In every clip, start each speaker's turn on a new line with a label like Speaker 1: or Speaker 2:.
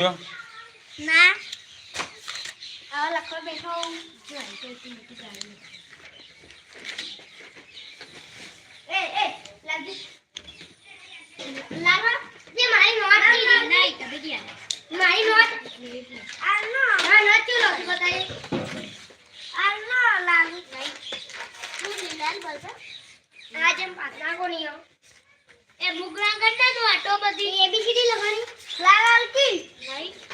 Speaker 1: ના હવે લખવા બેઠો હું. એ એ લાગી લાવો જે મારી નોટ દીધી નહીં તમે ગયા મારી નોટ આ નો ના નોટ ચલો બતાઈ આ નો લાગુ નહીં હું લીલાલ બોલતો આ જેમ પાતળા કોની એ મુગરા કરતા તો આટો બધી એબીસીડી લખવાની લાલ લાલ કી તારી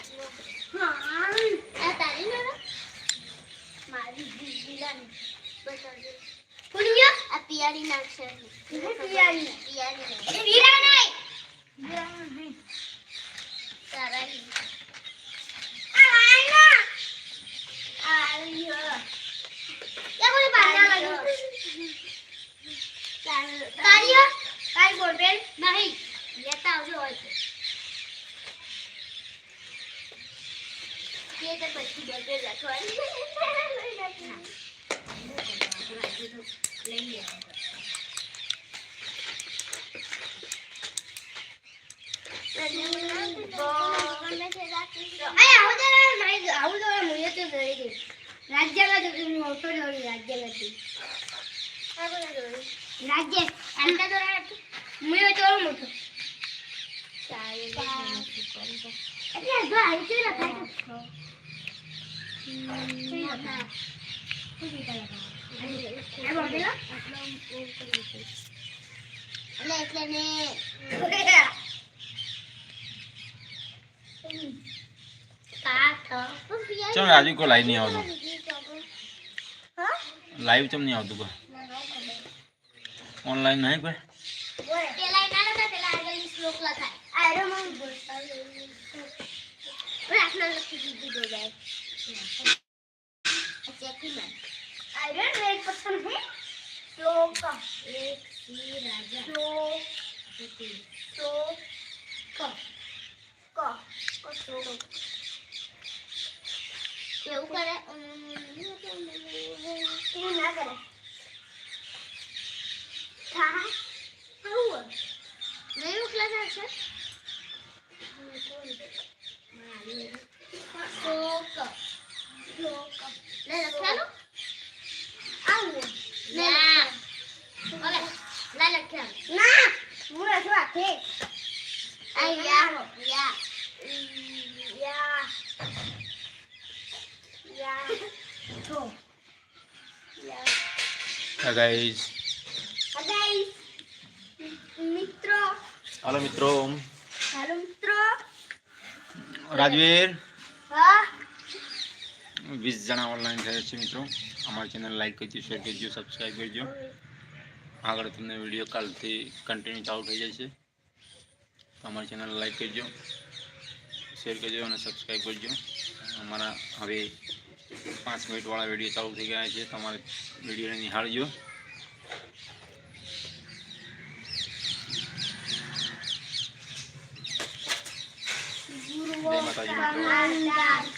Speaker 1: પિયારી નાખશે પિયારી પિયારી હીરા નહીં હીરા નહીં તારા યા કોઈ બોલબેલ નહીં, લેતા આવજો હોય કે તો પછી બોલબેલ રાખવાની લઈ લે રાજ્ય આટલા તો મુયો તો મોટો એટલે જો આવી છે
Speaker 2: ચમ રાજુ કો લાઈવ નહીં આવતું? લાઈવ ચમ નહીં આવતું કોઈ ઓનલાઈન નહીં કોઈ?
Speaker 1: આયરો માં ચેકી માં આયરો રેડ પસંદ હે શ્લોક એક સી રાજા શ્લોક શ્લોક ક ક ક શ્લોક એવું કરે એવું ના કરે હા આવું નહીં
Speaker 2: ગાઈઝ
Speaker 1: મિત્રો
Speaker 2: હાલો મિત્રો
Speaker 1: હાલો મિત્રો
Speaker 2: રાજવીર
Speaker 1: હા
Speaker 2: વીસ જણા ઓનલાઈન થયા છે મિત્રો. અમારી ચેનલ લાઈક કરજો શેર કરજો સબસ્ક્રાઈબ કરજો. આગળ તમને વીડિયો કાલથી કન્ટિન્યુ ચાલુ થઈ જશે અમારી ચેનલ લાઈક કરજો શેર કરજો અને સબસ્ક્રાઈબ કરજો. અમારા હવે પાંચ મિનિટવાળા વીડિયો ચાલુ થઈ ગયા છે. તમારે વિડીયોને નિહાળજો. જય માતાજી મિત્રો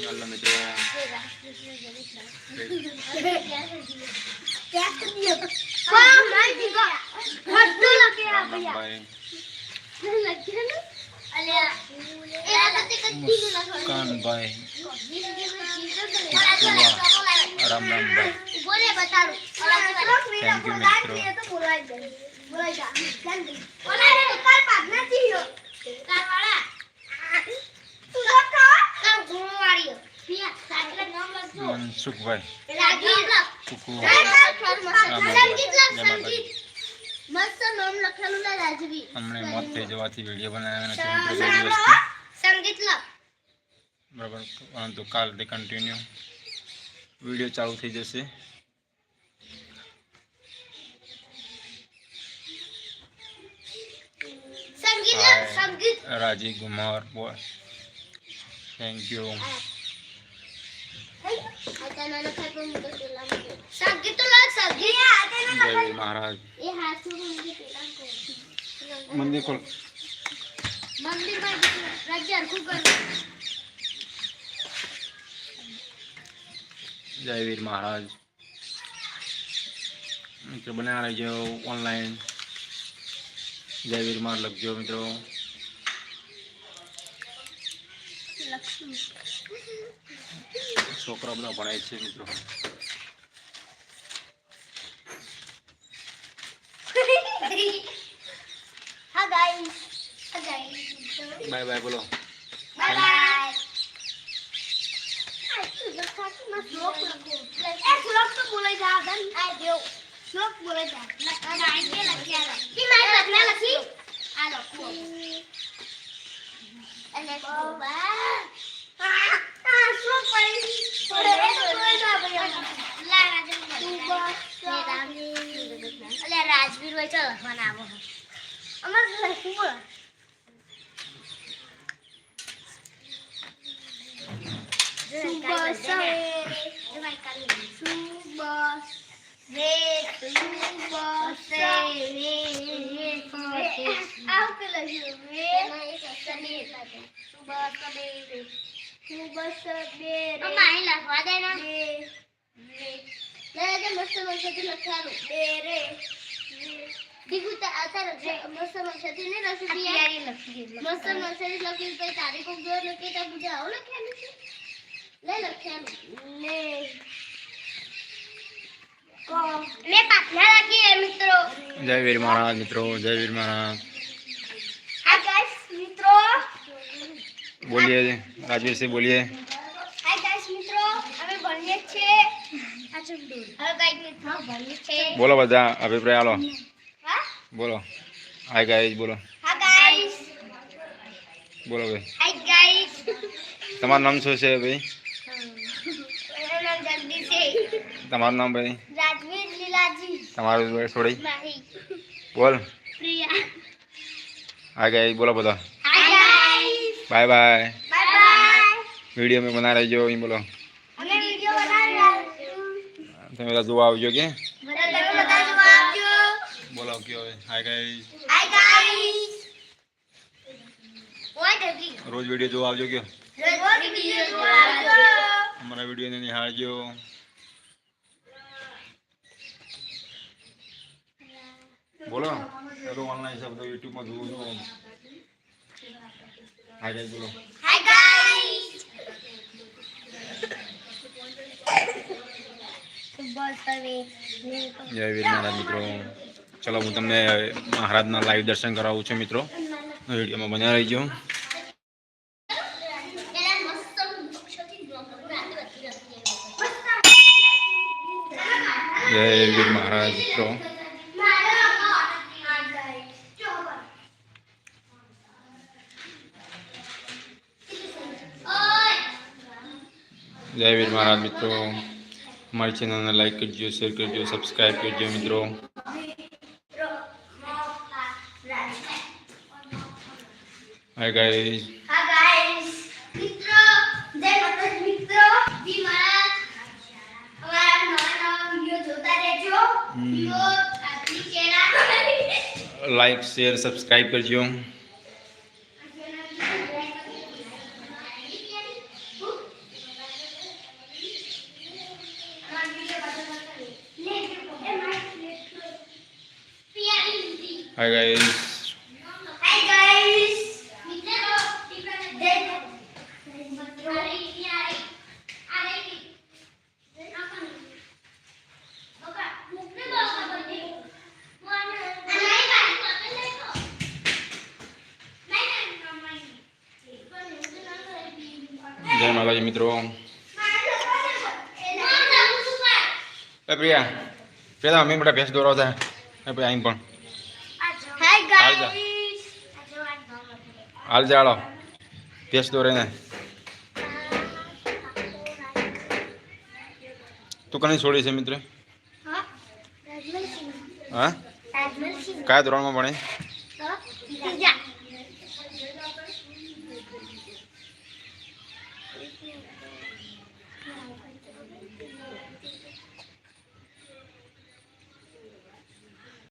Speaker 2: હાલો મિત્રો રામભાઈ મુસ્કાનભાઈ રામ રામભાઈ
Speaker 1: રાજવી.
Speaker 2: અમને મોત થઈ જવાથી વીડિયો બનાવ્યા નથી
Speaker 1: સંગીત
Speaker 2: બરાબર પરંતુ કાલથી કન્ટિન્યુ વીડિયો ચાલુ થઈ જશે.
Speaker 1: સંગીત લખ સંગીત
Speaker 2: રાજી કુમાર બોય થેન્ક યુ
Speaker 1: સંગીત તો લખ સંગીત
Speaker 2: જય વીર મહારાજ
Speaker 1: એ હાથું મંદિર પેલા
Speaker 2: મંદિર ખોલ
Speaker 1: મંદિરમાં રાજ્ય હરખું કર
Speaker 2: જય વીર મહારાજ મિત્રો બનાવ્યા રહેજો ઓનલાઈન જય વીર લખજો મિત્રો. છોકરા બધા ભણાય છે મિત્રો. બાય બાય બોલો.
Speaker 1: Bye bye. શ્લોક તો બોલાઈ જા આ દેવ શ્લોક બોલાઈ જા. લખા લખ્યા કી મારી લખના લખી આ લખો અને બાબા આ આ શ્લોક પડી પડે એ તો બોલાઈ જા ભાઈ લા રાજન અલે રાજવીર હોય ચલ લખવાના આવો અમાર લખવું બોલો શુભ સવેરે શુભ રે શુભ આવ કે લખ્યું રે શુભ સવેરે શુભ સવેરે અમાય લખવા દે ના રે રે લે મસ્ત મસ્ત લખવાનું બે રે દીકુ તા આતા રખે મસ્ત મસ્ત ને લખી દિયા મસ્ત મસ્ત લખી તો તારીખ લખી તો મુજે આવું લખ્યા નથી પાટલા લખીએ મિત્રો
Speaker 2: જય વીર મહારાજ મિત્રો જય વીર મહારાજ
Speaker 1: ગાઈસ મિત્રો
Speaker 2: બોલીએ રાજવીરસિંહ બોલીએ.
Speaker 1: હાય ગાઈસ મિત્રો અમે ભણીએ છીએ. હવે ગાઈસ મિત્રો ભણીએ છીએ.
Speaker 2: બોલો બધા અભિપ્રાય આલો.
Speaker 1: હા?
Speaker 2: બોલો. હાય ગાઈઝ બોલો.
Speaker 1: હા ગાઈસ
Speaker 2: બોલો ભાઈ.
Speaker 1: હાય ગાઈસ
Speaker 2: તમારું નામ શું છે ભાઈ
Speaker 1: મારું નામ જગદીશ છે
Speaker 2: તમારું નામ ભાઈ?
Speaker 1: રાજવીર લીલાજી.
Speaker 2: તમારું ભાઈ થોડી. બોલ.
Speaker 1: પ્રિયા.
Speaker 2: આ ગઈ બોલો બધા. Bye bye
Speaker 1: bye bye
Speaker 2: video મેં બના રહેજો અહીં બોલો. તમે બધા જોવા આવજો કે બોલો કયો હવે. હાય ગાઈસ
Speaker 1: હાય ગાઈસ
Speaker 2: રોજ વીડિયો જોવા આવજો કયો
Speaker 1: રોજ વિડિયો જોવા આવજો.
Speaker 2: અમારા વિડીયોને નિહાળજો. બોલો. બધું ઓનલાઈન છે બધું યુટ્યુબમાં જોઉં છું. હાય ગાઈસ બોલો.
Speaker 1: હાય ગાઈસ
Speaker 2: જય વીર મહારાજ મિત્રો. ચલો હું તમને મહારાજના લાઈવ દર્શન કરાવું છું મિત્રો. વિડીયોમાં બન્યા રહીજો. જય વીર મહારાજ મિત્રો. જય વીર મહારાજ મિત્રો. અમારી ચેનલને લાઈક કરજો શેર કરજો સબસ્ક્રાઈબ કરજો મિત્રો. Hi guys
Speaker 1: like share subscribe જય માતાજી મિત્રો જી મહારાજ અમારા નવા નવા વિડિયો જોતા રહેજો
Speaker 2: હમ.
Speaker 1: વિડિયો આપણી ચેનલ
Speaker 2: લાઈક શેર સબસ્ક્રાઈબ કરજો હાય ગાઈઝ
Speaker 1: Hi guys. મિત્રો જય મિત્રો
Speaker 2: જય માતાજી મિત્રો એ પ્રિયા પ્રિયા અમે બધા ભેંસ દોરાવતા એ ભાઈ અહીં પણ
Speaker 1: Hi, guys.
Speaker 2: હાલ જાળો ભેંસ દોરીને તું કની છોડી છે મિત્ર?
Speaker 1: હા
Speaker 2: કયા ધોરણમાં ભણે?